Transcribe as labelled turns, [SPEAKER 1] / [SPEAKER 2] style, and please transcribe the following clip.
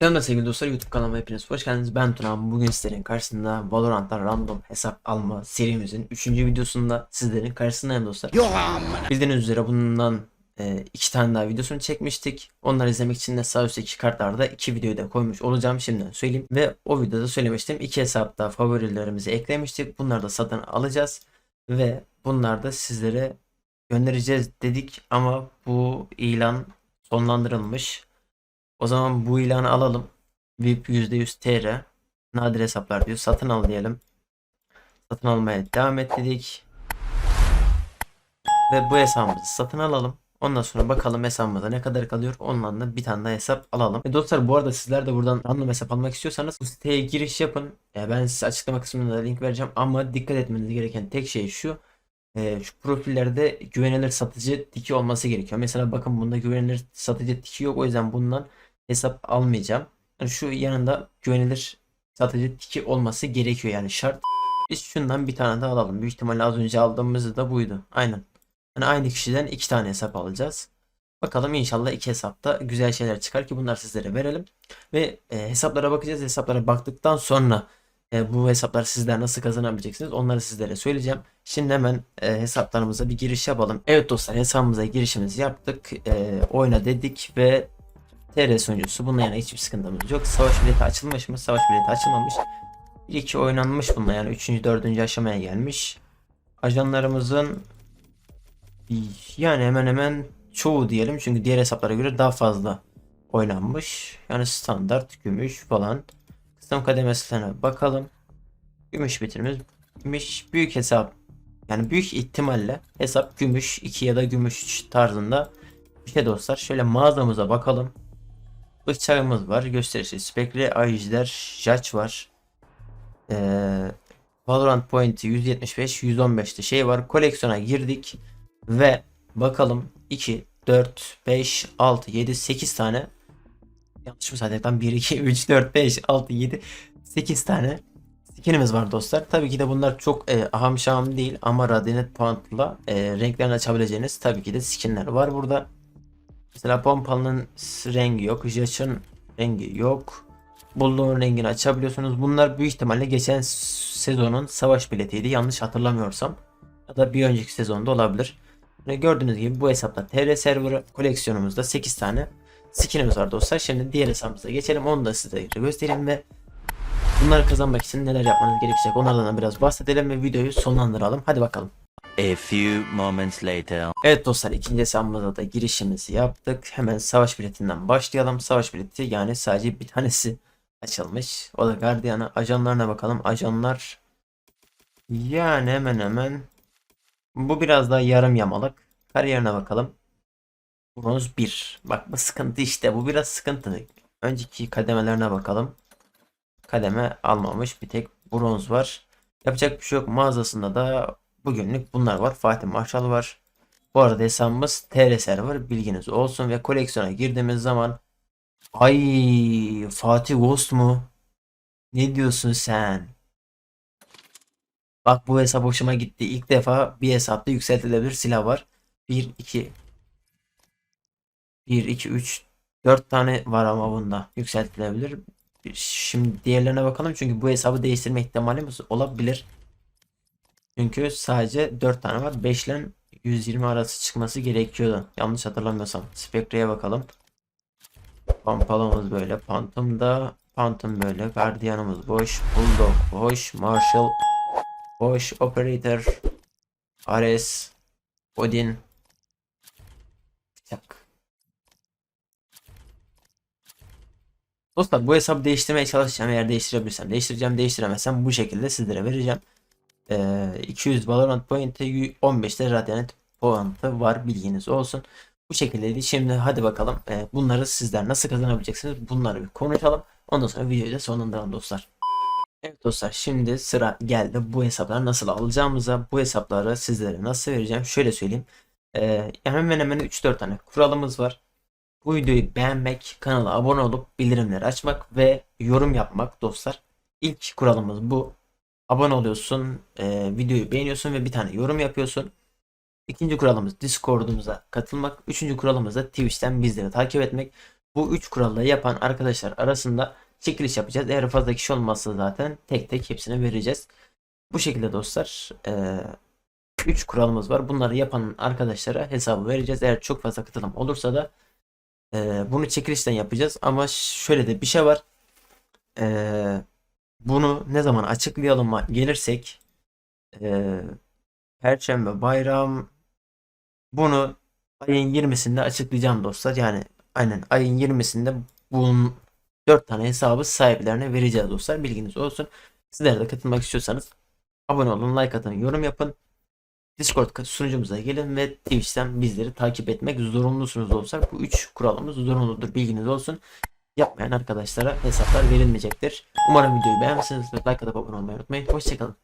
[SPEAKER 1] Selamlar sevgili dostlar YouTube kanalıma hepiniz hoş geldiniz. Ben Tuna. Bugün sizlerin karşısında Valorant'tan random hesap alma serimizin 3. videosunda sizlerin karşısındayım dostlar. Bildiğiniz üzere bundan e, iki tane daha videosunu çekmiştik. Onları izlemek için de sağ üstteki kartlarda iki videoyu da koymuş olacağım şimdiden söyleyeyim. Ve o videoda söylemiştim iki hesapta favorilerimizi eklemiştik. Bunları da satın alacağız. Ve bunları da sizlere göndereceğiz dedik ama bu ilan sonlandırılmış. O zaman bu ilanı alalım. VIP %100 TR. Nadir hesaplar diyor. Satın al diyelim. Satın almaya devam et dedik. Ve bu hesabımızı satın alalım. Ondan sonra bakalım hesabımıza ne kadar kalıyor. Ondan da bir tane daha hesap alalım. E dostlar bu arada sizler de buradan random hesap almak istiyorsanız bu siteye giriş yapın. E ben size açıklama kısmında da link vereceğim. Ama dikkat etmeniz gereken tek şey şu. E, şu profillerde güvenilir satıcı tiki olması gerekiyor. Mesela bakın bunda güvenilir satıcı tiki yok. O yüzden bundan hesap almayacağım. Yani şu yanında güvenilir satıcı tiki olması gerekiyor yani şart. Biz şundan bir tane daha alalım. Büyük ihtimalle az önce aldığımız da buydu. Aynen. Yani aynı kişiden iki tane hesap alacağız. Bakalım inşallah iki hesapta güzel şeyler çıkar ki bunlar sizlere verelim. Ve e, hesaplara bakacağız. Hesaplara baktıktan sonra e, bu hesaplar sizler nasıl kazanabileceksiniz onları sizlere söyleyeceğim. Şimdi hemen e, hesaplarımıza bir giriş yapalım. Evet dostlar hesabımıza girişimizi yaptık. E, oyna dedik ve TR sunucusu. Bununla yani hiçbir sıkıntımız yok. Savaş bileti açılmış mı? Savaş bileti açılmamış. Bir iki oynanmış bununla yani 3. 4. aşamaya gelmiş. Ajanlarımızın yani hemen hemen çoğu diyelim çünkü diğer hesaplara göre daha fazla oynanmış. Yani standart, gümüş falan. Kısım kademesine bakalım. Gümüş bitirmiş. Gümüş büyük hesap. Yani büyük ihtimalle hesap gümüş 2 ya da gümüş 3 tarzında bir şey dostlar. Şöyle mağazamıza bakalım. Bıçağımız var. Gösterişli. Spekli Ajder Judge var. Ee, Valorant Point'i 175 115'te şey var. Koleksiyona girdik. Ve bakalım 2, 4, 5, 6, 7, 8 tane yanlış mı saydıktan 1, 2, 3, 4, 5, 6, 7, 8 tane skinimiz var dostlar. Tabii ki de bunlar çok e, aham şahım değil ama Radiant Point'la e, renklerini açabileceğiniz tabii ki de skinler var burada. Mesela pompalının rengi yok. Jaş'ın rengi yok. Bulduğun rengini açabiliyorsunuz. Bunlar büyük ihtimalle geçen sezonun savaş biletiydi. Yanlış hatırlamıyorsam. Ya da bir önceki sezonda olabilir. Ve gördüğünüz gibi bu hesapta TR serverı koleksiyonumuzda 8 tane skinimiz var dostlar. Şimdi diğer hesabımıza geçelim. Onu da size göstereyim ve bunları kazanmak için neler yapmanız gerekecek onlardan da biraz bahsedelim ve videoyu sonlandıralım. Hadi bakalım.
[SPEAKER 2] A few moments later.
[SPEAKER 1] Evet dostlar ikinci hesabımıza da girişimizi yaptık. Hemen savaş biletinden başlayalım. Savaş bileti yani sadece bir tanesi açılmış. O da Guardian'a. Ajanlarına bakalım. Ajanlar yani hemen hemen bu biraz daha yarım yamalık. Kariyerine bakalım. Bronz 1. Bak bu sıkıntı işte. Bu biraz sıkıntı. Önceki kademelerine bakalım. Kademe almamış. Bir tek bronz var. Yapacak bir şey yok. Mağazasında da Bugünlük bunlar var. Fatih Marshall var. Bu arada hesabımız TR server bilginiz olsun ve koleksiyona girdiğimiz zaman ay Fatih Ghost mu? Ne diyorsun sen? Bak bu hesap hoşuma gitti. İlk defa bir hesapta yükseltilebilir silah var. 1 2 1 2 3 4 tane var ama bunda yükseltilebilir. Şimdi diğerlerine bakalım çünkü bu hesabı değiştirme ihtimalimiz olabilir. Çünkü sadece 4 tane var. 5 ile 120 arası çıkması gerekiyordu. Yanlış hatırlamıyorsam. Spectre'ye bakalım. Pompalımız böyle. Phantom'da Phantom böyle. Guardian'ımız boş. Bulldog boş. Marshall boş. Operator Ares Odin Bıçak. Dostlar bu hesabı değiştirmeye çalışacağım. Eğer değiştirebilirsem değiştireceğim. Değiştiremezsem bu şekilde sizlere vereceğim. Ee, 200 Valorant Point'i 15'te Radiant Point'ı var bilginiz olsun. Bu şekildeydi. Şimdi hadi bakalım e, bunları sizler nasıl kazanabileceksiniz bunları bir konuşalım. Ondan sonra videoyu da sonlandıralım dostlar. Evet dostlar şimdi sıra geldi bu hesapları nasıl alacağımıza bu hesapları sizlere nasıl vereceğim şöyle söyleyeyim. Ee, hemen hemen 3-4 tane kuralımız var. Bu videoyu beğenmek, kanala abone olup bildirimleri açmak ve yorum yapmak dostlar. İlk kuralımız bu abone oluyorsun, e, videoyu beğeniyorsun ve bir tane yorum yapıyorsun. İkinci kuralımız Discord'umuza katılmak. Üçüncü kuralımız da Twitch'ten bizleri takip etmek. bu 3 kuralları yapan arkadaşlar arasında çekiliş yapacağız. Eğer fazla kişi olmazsa zaten tek tek hepsine vereceğiz. Bu şekilde dostlar 3 kuralımız var. Bunları yapan arkadaşlara hesabı vereceğiz. Eğer çok fazla katılım olursa da e, bunu çekilişten yapacağız. Ama şöyle de bir şey var. E, bunu ne zaman açıklayalım gelirsek e, Perşembe bayram bunu ayın 20'sinde açıklayacağım dostlar. Yani aynen ayın 20'sinde bunun 4 tane hesabı sahiplerine vereceğiz dostlar. Bilginiz olsun. Sizler de katılmak istiyorsanız abone olun, like atın, yorum yapın. Discord sunucumuza gelin ve Twitch'ten bizleri takip etmek zorunlusunuz dostlar. Bu 3 kuralımız zorunludur. Bilginiz olsun. Yapmayan arkadaşlara hesaplar verilmeyecektir. Umarım videoyu beğenmişsinizdir. Like atıp abone olmayı unutmayın. Hoşçakalın.